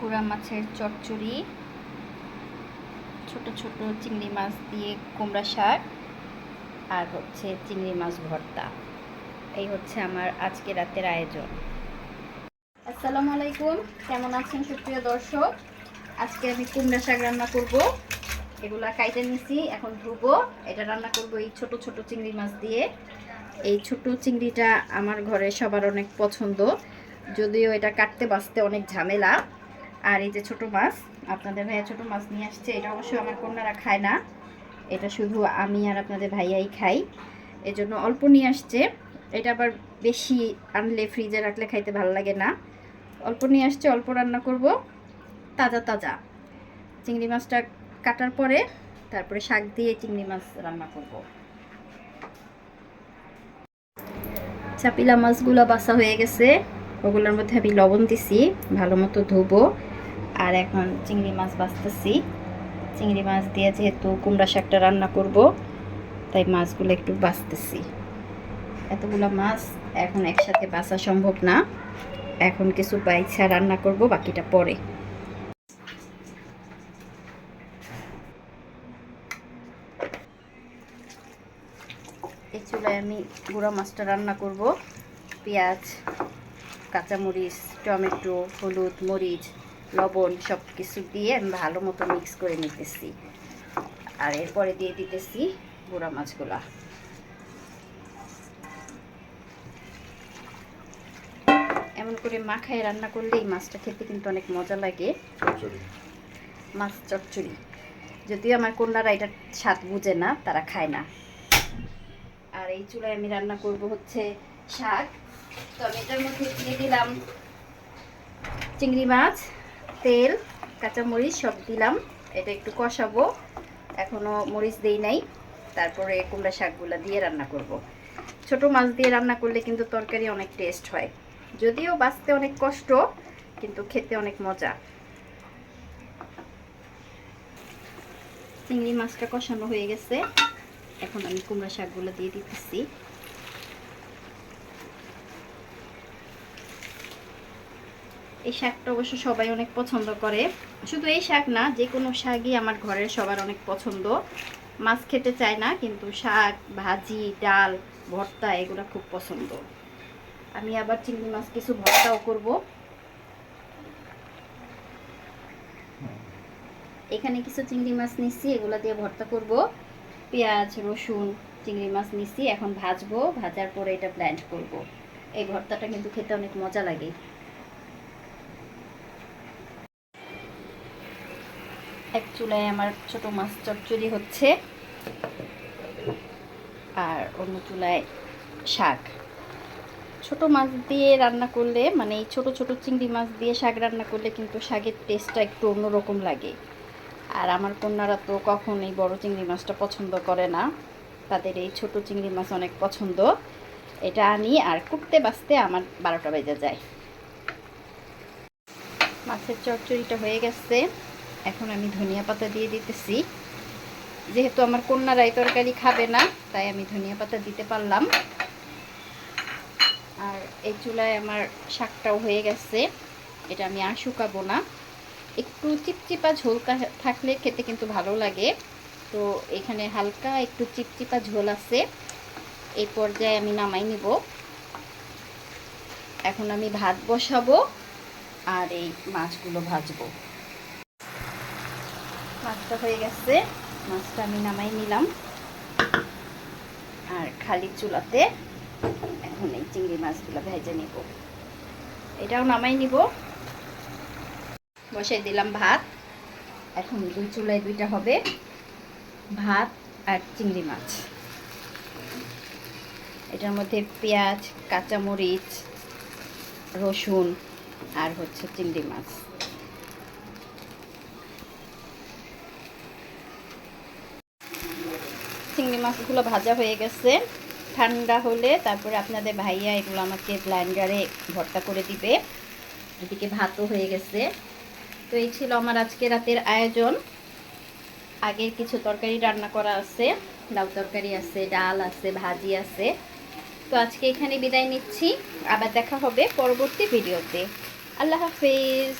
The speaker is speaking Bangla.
গুড়া মাছের চচ্চড়ি, ছোট ছোট চিংড়ি মাছ দিয়ে কুমড়া শাক, আর হচ্ছে চিংড়ি মাছ ভর্তা। এই হচ্ছে আমার আজকে রাতের আয়োজন। আসসালামু আলাইকুম, কেমন আছেন সুপ্রিয় দর্শক? আজকে আমি কুমড়া শাক রান্না করব। এগুলা কাইটে নিছি, এখন ধুবো। এটা রান্না করব এই ছোট ছোট চিংড়ি মাছ দিয়ে। এই ছোট চিংড়িটা আমার ঘরে সবার অনেক পছন্দ, যদিও এটা কাটতে বাঁচতে অনেক ঝামেলা। আর এই যে ছোট মাছ, আপনাদের ভাইয়া ছোট মাছ নিয়ে আসছে, এটা অবশ্যই আমার কন্যারা খায় না। এটা শুধু আমি আর আপনাদের ভাইয়াই খাই। এজন্য অল্প নিয়ে আসছে। এটা আবার বেশি আনলে ফ্রিজে রাখলে খাইতে ভালো লাগে না। অল্প নিয়ে আসছে, অল্প রান্না করব। তাজা তাজা। চিংড়ি মাছটা কাটার পরে তারপরে শাক দিয়ে চিংড়ি মাছ রান্না করব। চাপিলা মাছগুলো বাসা হয়ে গেছে। ওগুলোর মধ্যে আমি লবণ দিছি, ভালো মতো ধুবো। আর এখন চিংড়ি মাছ বাঁচতেছি। চিংড়ি মাছ দিয়ে যেহেতু কুমড়া শাকটা রান্না করব, তাই মাছগুলো একটু বাঁচতেছি। এতগুলো মাছ এখন একসাথে বাঁচা সম্ভব না। এখন কিছু বাইছা রান্না করব, বাকিটা পরে। এই চুলায় আমি গুঁড়া মাছটা রান্না করব। পেঁয়াজ, কাঁচামরিচ, টমেটো, হলুদ, মরিচ লবণ সব কিছু দিয়ে আমি ভালো মতো মিক্স করে নিতেছি। আর এরপরে দিয়ে দিতেছি গুঁড়া মাছগুলা। এমন করে মাখায় রান্না করলে এই মাছটা খেতে কিন্তু অনেক মজা লাগে। মাছ চচ্চড়ি। যদিও আমার কন্যারা এটা স্বাদ বুঝে না তারা খায় না। আর এই চুলায় আমি রান্না করব হচ্ছে শাক। তো আমি এটার মধ্যে দিয়ে দিলাম চিংড়ি মাছ। তেল, কাঁচামরিচ সব দিলাম। এটা একটু কষাবো। এখনও মরিচ দেই নাই। তারপরে কুমড়া শাকগুলো দিয়ে রান্না করব। ছোট মাছ দিয়ে রান্না করলে কিন্তু তরকারি অনেক টেস্ট হয়। যদিও বাঁচতে অনেক কষ্ট, কিন্তু খেতে অনেক মজা। চিংড়ি মাছটা কষানো হয়ে গেছে। এখন আমি কুমড়া শাকগুলো দিয়ে দিতেছি। এই শাকটা অবশ্য সবাই অনেক পছন্দ করে। শুধু এই শাক না যে কোনো শাকই আমার ঘরের সবার অনেক পছন্দ। মাছ খেতে চায় না, কিন্তু শাক, ভাজি, ডাল, ভর্তা এগুলো খুব পছন্দ। আমি আবার চিংড়ি মাছ কিছু ভর্তাও করব। এখানে কিছু চিংড়ি মাছ নিচ্ছি, এগুলো দিয়ে ভর্তা করব। পেঁয়াজ, রসুন চিংড়ি মাছ নিচ্ছি, এখন ভাজবো, ভাজার পরে এটা ব্ল্যান্ড করব। এই ভর্তাটা কিন্তু খেতে অনেক মজা লাগে। এক চুলায় আমার ছোট মাছ চচ্চড়ি হচ্ছে। আর অন্য চুলায় শাক। ছোট মাছ দিয়ে রান্না করলে মানে এই ছোট ছোট চিংড়ি মাছ দিয়ে শাক রান্না করলে কিন্তু শাকের টেস্টটা একটু অন্যরকম লাগে। আর আমার কন্যারা তো কখনোই বড় চিংড়ি মাছটা পছন্দ করে না। তাদের এই ছোট চিংড়ি মাছ অনেক পছন্দ। এটা আনি আর কুটতে বাঁচতে আমার বারোটা বেজে যায়। মাছের চচ্চড়িটা হয়ে গেছে। এখন আমি ধনিয়া পাতা দিয়ে দিতেছি। যেহেতু আমার কন্যারা এই তরকারি খাবে না, তাই আমি ধনিয়া পাতা দিতে পারলাম। আর এই চুলায় আমার শাকটাও হয়ে গেছে। এটা আমি আর শুকাবো না। একটু চিপচিপা ঝোল থাকলে খেতে কিন্তু ভালো লাগে। তো এখানে হালকা একটু চিপচিপা ঝোল আছে। এই পর্যায়ে আমি নামাই নিব। এখন আমি ভাত বসাবো আর এই মাছগুলো ভাজবো। মাছটা হয়ে গেছে। মাছটা আমি নামাই নিলাম। আর খালি চুলাতে এখন এই চিংড়ি মাছগুলো ভেজে নিব। এটাও নামাই নিব। বসাই দিলাম ভাত। এখন দুই চুলায় দুইটা হবে ভাত আর চিংড়ি মাছ। এটার মধ্যে পেঁয়াজ, কাঁচামরিচ, রসুন আর হচ্ছে চিংড়ি মাছ। চিংড়ি মাছগুলো ভাজা হয়ে গেছে। ঠান্ডা হলে তারপরে আপনাদের ভাইয়া এগুলো আমাকে ব্লাইন্ডারে ভর্তা করে দিবে। এদিকে ভাতও হয়ে গেছে। তো এই ছিল আমার আজকে রাতের আয়োজন। আগের কিছু তরকারি রান্না করা আছে। ডাল তরকারি আছে, ডাল আছে, ভাজি আছে। তো আজকে এখানে বিদায় নিচ্ছি। আবার দেখা হবে পরবর্তী ভিডিওতে। আল্লাহ হাফিজ।